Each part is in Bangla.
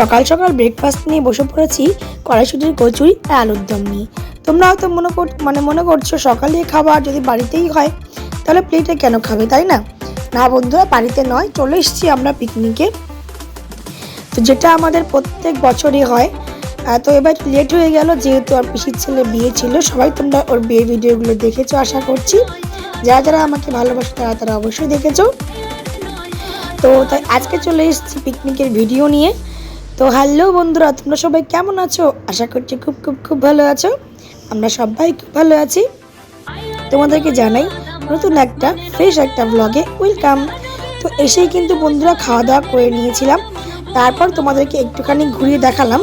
সকাল সকাল ব্রেকফাস্ট নিয়ে বসে পড়েছি, কড়াইশুটির কচুরি আর আলুর দম নিয়ে। তোমরা হয়তো মনে কর মানে মনে করছ সকালে খাবার যদি বাড়িতেই হয়, তাহলে প্লেটে কেন খাবে, তাই না? না বন্ধুরা, বাড়িতে নয়, চলে এসেছি আমরা পিকনিকে তো যেটা আমাদের প্রত্যেক বছরই হয় তো এবার লেট হয়ে গেল, যেহেতু আর পিসির ছেলে বিয়ে ছিল, সবাই তোমরা ওর বিয়ে ভিডিওগুলো দেখেছ, আশা করছি। যারা যারা আমাকে ভালোবাসে, তারা তারা অবশ্যই দেখেছ। তো তাই আজকে চলে এসেছি পিকনিকের ভিডিও নিয়ে। তো হ্যালো বন্ধুরা, তোমরা সবাই কেমন আছো? আশা করছি খুব খুব খুব ভালো আছো। আমরা সবাই খুব ভালো আছি। তোমাদেরকে জানাই, নতুন একটা ফ্রেশ একটা ব্লগে ওয়েলকাম তো এসেই কিন্তু বন্ধুরা খাওয়া দাওয়া করে নিয়েছিলাম। তারপর তোমাদেরকে একটুখানি ঘুরিয়ে দেখালাম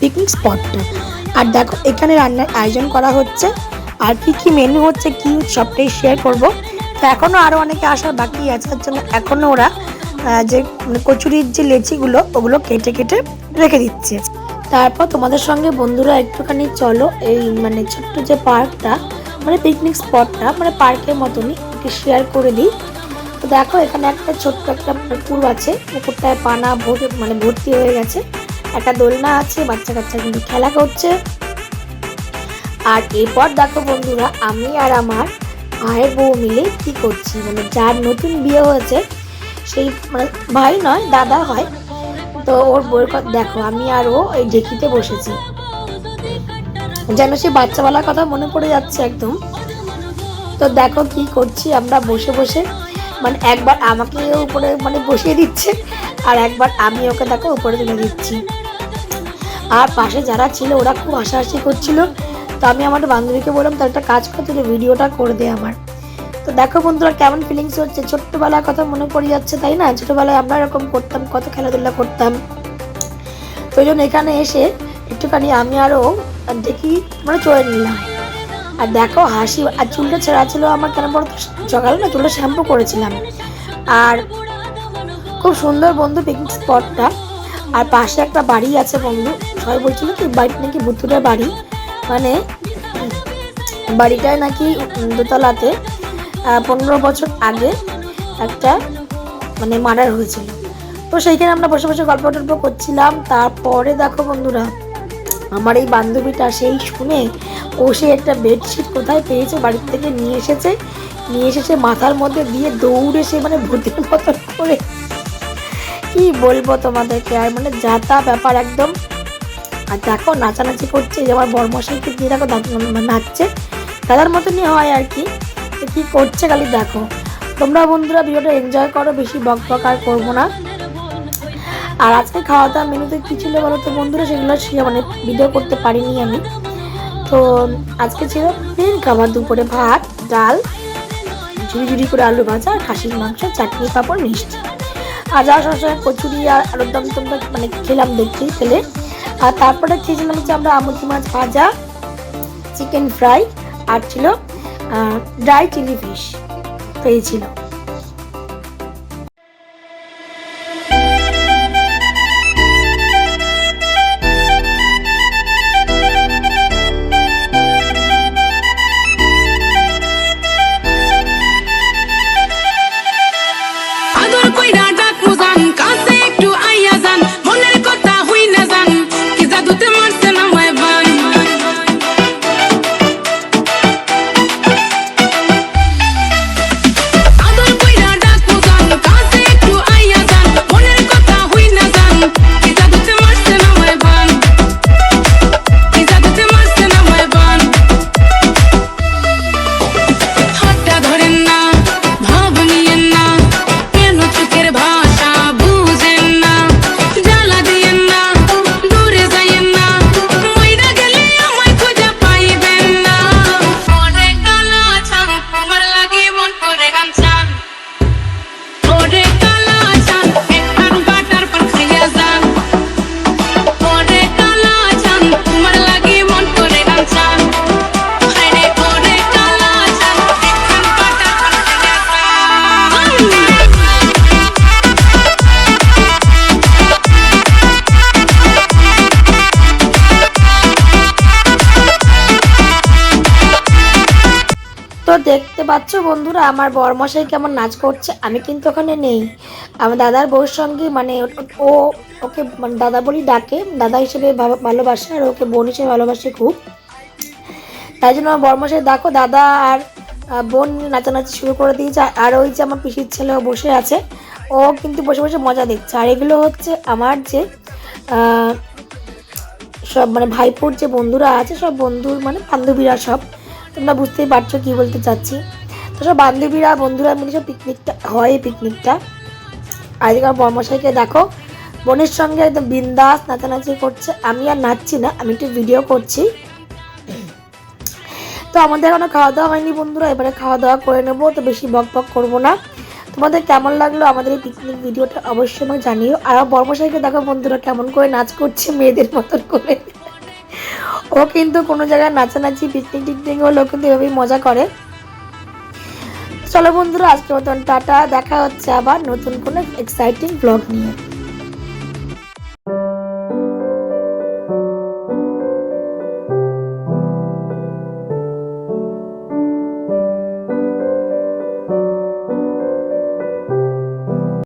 পিকনিক স্পটটা আর দেখো, এখানে রান্নার আয়োজন করা হচ্ছে। আর কি কি মেনু হচ্ছে, কি সবটাই শেয়ার করব। তো এখনও আরও অনেকে আসার বাকি আছে, তার জন্য এখনও ওরা যে মানে কচুরির যে লেচিগুলো, ওগুলো কেটে কেটে রেখে দিচ্ছে। তারপর তোমাদের সঙ্গে বন্ধুরা একটুখানি চলো, এই মানে ছোট্ট যে পার্কটা মানে পিকনিক স্পটটা মানে পার্কের মতনই একটু শেয়ার করে দিই। তো দেখো, এখানে একটা ছোট্ট একটা পুকুর আছে, পুকুরটায় পানা ভরে মানে ভর্তি হয়ে গেছে। একটা দোলনা আছে বাচ্চা কাচ্চা কিন্তু খেলা করছে। আর এরপর দেখো বন্ধুরা, আমি আর আমার ভাইয়ের বউ মিলে কি করছি? মানে যার নতুন বিয়ে হয়েছে সেই ভাই নয়, দাদা হয়। তো ওর বউয়ের কথা দেখো, আমি আর ও এই ডেকিতে বসেছি। যেন সে বাচ্চাবেলার কথা মনে পড়ে যাচ্ছে একদম। তো দেখো কি করছি আমরা বসে বসে। মানে একবার আমাকে উপরে মানে বসিয়ে দিচ্ছে, আর একবার আমি ওকে দেখো উপরে তুলে দিচ্ছি। আর পাশে যারা ছিল ওরা খুব হাসাহাসি করছিল। তো আমি আমার বান্ধবীকে বললাম, তার একটা কাজ করতে তুই ভিডিওটা করে দে আমার। তো দেখো বন্ধুরা, কেমন ফিলিংস হচ্ছে? ছোট্টবেলার কথা মনে পড়ে যাচ্ছে, তাই না? ছোটবেলায় আমরা এরকম করতাম, কত খেলাধুলা করতাম। তো ওই জন্য এখানে এসে একটুখানি আমি আরও দেখি মানে চলে নিলাম। আর দেখো, হাসি, আর চুলটা ছেঁড়া ছিল আমার, কেন বলতো সকালে না চুলটা শ্যাম্পু করেছিলাম। আর খুব সুন্দর বন্ধু পিকনিক স্পটটা আর পাশে একটা বাড়ি আছে বন্ধু, সবাই বলছিল কি বাড়িটা নাকি বুতুরের বাড়ি? মানে বাড়িটায় নাকি দোতলাতে পনেরো বছর আগে একটা মানে মার্ডার হয়েছিল। তো সেইখানে আমরা বসে বসে গল্প টল্প করছিলাম। তারপরে দেখো বন্ধুরা, আমার এই বান্ধবীটা সেই শুনে ও সে একটা বেডশিট কোথায় পেয়েছে, বাড়ির থেকে নিয়ে এসেছে। নিয়ে এসেছে মাথার মধ্যে দিয়ে দৌড়ে সে মানে ভূতের মতন করে। কি বলব তোমাদেরকে, আর মানে যা তা ব্যাপার একদম। আর দেখো নাচানাচি করছে যে আমার বরমশাইকে দিয়ে দেখো নাচছে। দাদার মতনই হয় আর কি। কি করছে খালি দেখো। তোমরা বন্ধুরা ভিডিওটা এনজয় করো, বেশি বক বক আর করব না। আর আজকে খাওয়া দাওয়া মেনুতে কী ছিল বলো তো বন্ধুরা? সেগুলো মানে ভিডিও করতে পারিনি আমি। তো আজকে ছিল প্লেন খাবার, দুপুরে ভাত, ডাল ঝুড়ি ঝুড়ি করে আলু ভাজা, আর খাসির মাংস, চাটনি, পাঁপড়, মিষ্টি। আর সঙ্গে সঙ্গে কচুরি আর আলুর দম তোমরা মানে খেলাম দেখছি খেলে। আর তারপরে খেয়েছিলাম হচ্ছে আমরা আমুতি মাছ ভাজা, চিকেন ফ্রাই, আর ছিল ড্রাই চিলি ফিশ তো দেখতে পাচ্ছ বন্ধুরা, আমার বরমশাই কেমন নাচ করছে, আমি কিন্তু ওখানে নেই। আমার দাদার বউর সঙ্গে মানে ও- ওকে মানে দাদা বলি ডাকে, দাদা হিসেবে ভালোবাসে আর ওকে বোন হিসেবে ভালোবাসে খুব। তাই জন্য আমার বরমশাই, দেখো দাদা আর বোন নাচানাচি শুরু করে দিয়েছে, আর- ওই যে আমার পিসির ছেলে বসে আছে, ও কিন্তু বসে বসে মজা দেখছে। আর এগুলো হচ্ছে আমার যে সব মানে ভাইপোর যে বন্ধুরা আছে, সব বন্ধু মানে বান্ধবীরা সব। তোমরা বুঝতেই পারছ কি বলতে চাচ্ছি। তো সব বান্ধবীরা, বন্ধুরা মিলে সব পিকনিকটা হয় এই পিকনিকটা আজকাল বর্মশাইকে দেখো, বোনের সঙ্গে একদম বিন্দাস নাচানাচি করছে। আমি আর নাচছি না, আমি একটু ভিডিও করছি। তো আমাদের এখনও খাওয়া দাওয়া হয়নি বন্ধুরা, এবারে খাওয়া দাওয়া করে নেব, তো বেশি বক বক করব না। তোমাদের কেমন লাগল আমাদের এই পিকনিক ভিডিওটা অবশ্যই আমাকে জানিও। আর বর্মশাইকে দেখো বন্ধুরা, কেমন করে নাচ করছে মেয়েদের মতন করে। ও কিন্তু কোনো জায়গায় নাচানাচি পিকনিক টিকনিক হলেও কিন্তু এভাবেই মজা করে। চলো বন্ধুরা, আজকের মতন টাটা। দেখা হচ্ছে আবার নতুন কোনো এক্সাইটিং ব্লগ নিয়ে।